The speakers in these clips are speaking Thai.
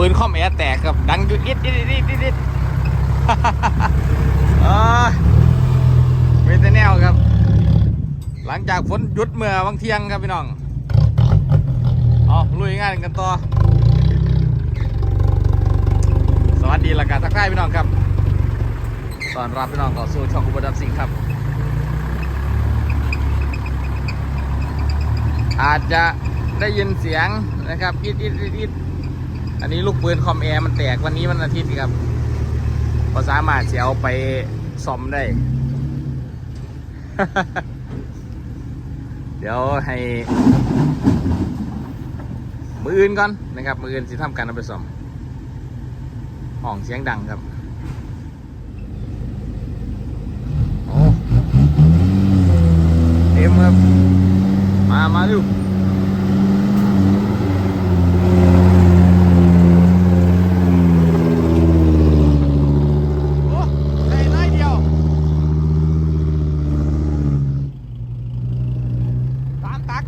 ปืนคอมแอร์แตกครับดังยู่อิดอิดอิดอิดอิดอิดเอ้ยเวทแนวครับ หลังจากฝนหยุดเมื่อวันเที่ยงครับพี่น้องเอาลุยงานกันต่อ สวัสดีและกันทักทายพี่น้องครับตอนรับพี่น้องต่อสู่ช่องอุบดับสิงห์ครับ อาจจะได้ยินเสียงนะครับอิดอิดอิด อันนี้ลูกปืนคอมแอร์มันแตกวันนี้วันอาทิตย์ครับพอสามารถเสียเอาไปซ่อมได้ เดี๋ยวให้ มืออื่นก่อนนะครับ มืออื่นสิทำการเอาไปซ่อมห้องเสียงดังครับโอ้เต็มครับ มา มาดูโอ้ได้น้อยเดียวสามตัก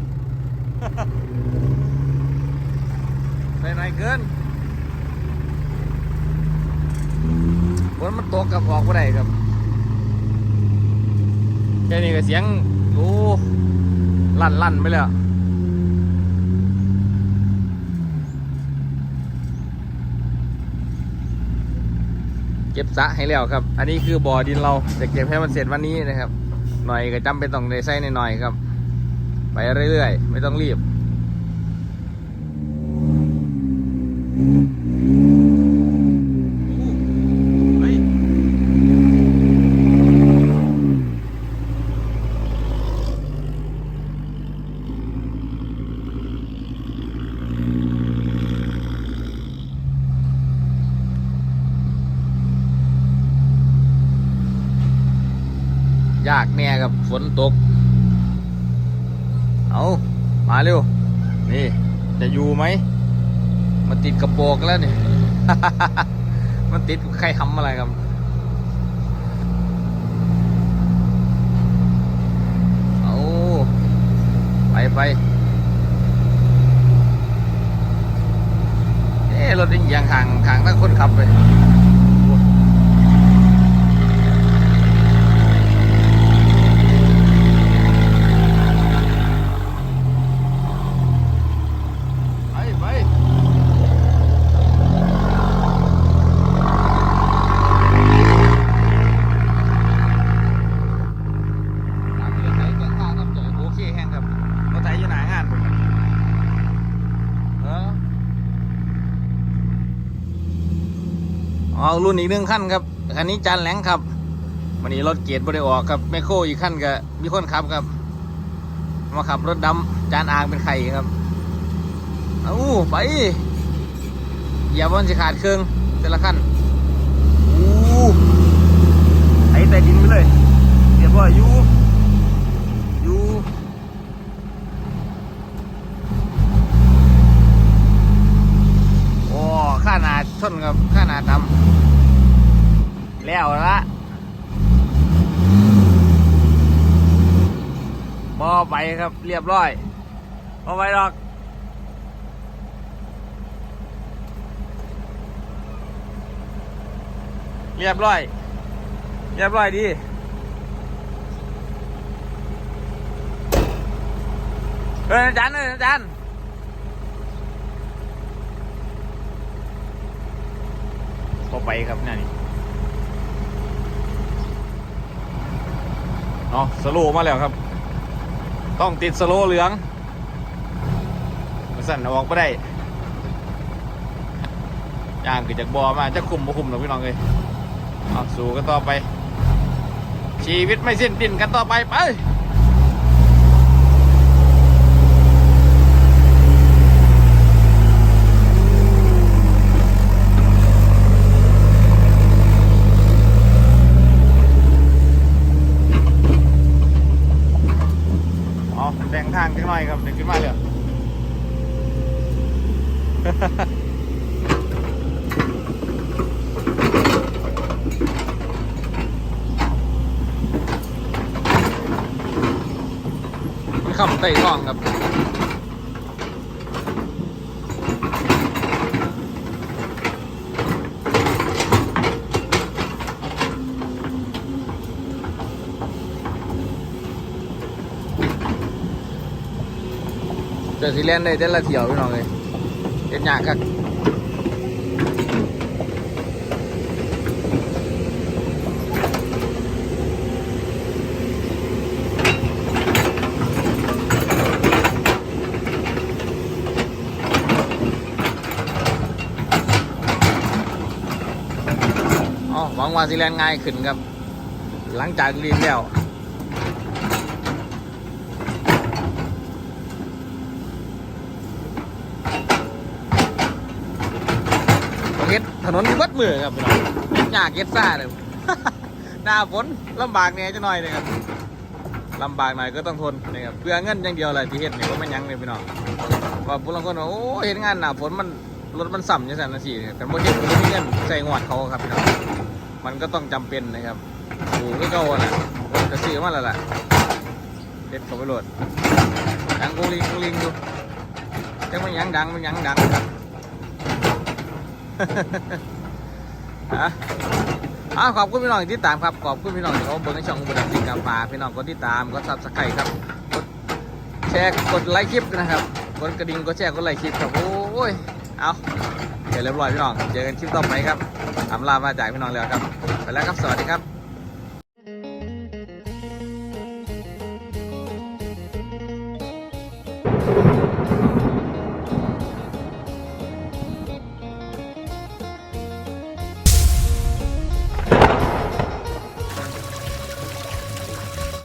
ได้น้อยเกินฝนมันตกกับออกก็ได้ครับแค่นี้ก็เสียงโอ้ลั่นลั่นไปแล้วเก็บสะให้แล้วครับ อันนี้คือบ่อดินเราจะเก็บให้มันเสร็จวันนี้นะครับ หน่อยก็จำเป็นต้องได้ใส่หน่อยๆครับ ไปเรื่อยๆ ไม่ต้องรีบ เฮ้ย ยากแน่ครับฝนตก เอามาเร็ว นี่ จะอยู่ไหม มันติดกระโปรงแล้วนี่ มันติดใครทำอะไรครับ เอาไปไปเอ๊รถยังยังห่างห่างทั้งคนขับเลย ไปไปตามที่เราใช้เครื่องข้าวครับเจอโอเคแห้งครับเราใช้อยู่หนางานผมครับเออ เอารุ่นอีกหนึ่งขั้นครับคันนี้จานแหลงครับวันนี้รถเกียร์บริออกครับแมคโครอีกขั้นกับมีคนขับครับ มาขับรถดำจานอ่างเป็นไข่ครับเอาไปอย่าบอลสิขาดเครื่องแต่ละขั้นอู้ไถแต่ดินไปเลยเรียบร้อยออยู่โอ้ข้าหนาชนครับข้าหนาดำแล้วละบอ ไปครับเรียบร้อยบอไปหรอกเรียบร้อย เรียบร้อยดีเอออาจารย์เอออาจารย์พอไปครับเนี่ยเนาะสโลมาแล้วครับ ต้องติดสโลว์เหลืองมาสั่นออกไม่ได้ย่างเกิดจากบอมาจะคุมบ่คุมหรอกพี่น้องเลยเอาสู่กันต่อไป ชีวิตไม่สิ้นดิ้นกันต่อไปไป ขับเตะท่องครับแต่สิเล่นได้แต่ละเที่ยวพี่น้องเลย เฮ็ดยากครับอ๋อหวังว่าสิเล่นง่ายขึ้นครับ หลังจากเรียนแล้ว ตองเฮ็ดถนนวัดมือครับพี่น้องยากเฮ็ดซ่าเลย หน้าฝนลำบากเนี่ยจะหน่อยเลยครับลำบากหน่อยก็ต้องทนนะครับเพื่อเงินอย่างเดียวเลยที่เฮ็ดเนี่ยก็ไม่นยังเลยพี่น้องว่าผู้ลางคนโอ้เฮ็ดงานหน้าฝนมันรถมันสั่มจังซั่นนะสิแต่บ่เฮ็ดบ่มีเงินใส่งวดเขาครับพี่น้องมันก็ต้องจำเป็นนะครับอยู่ก็เก่าอะนะจะซื้อมาแล้วล่ะเด็ดเขาไปโหลดดังกุลิงกุลิงอยู่จังมันยังดังมันยังดังครับ ฮะอ้าวขอบคุณพี่น้องที่ติดตามครับ ขอบคุณพี่น้องที่เขาเบิ่งในช่องบุญดังสิงกับฝากพี่น้องกดติดตามกดซับสไครต์ครับกดแชร์กดไลค์คลิปนะครับกดกระดิ่งกดแชร์กดไลค์คลิปครับโอ้ยเอาเดี๋ยวเรียบร้อยพี่น้องเจอกันคลิปต่อไปครับอำลามาจากพี่น้องแล้วครับ ไปแล้วครับสวัสดีครับ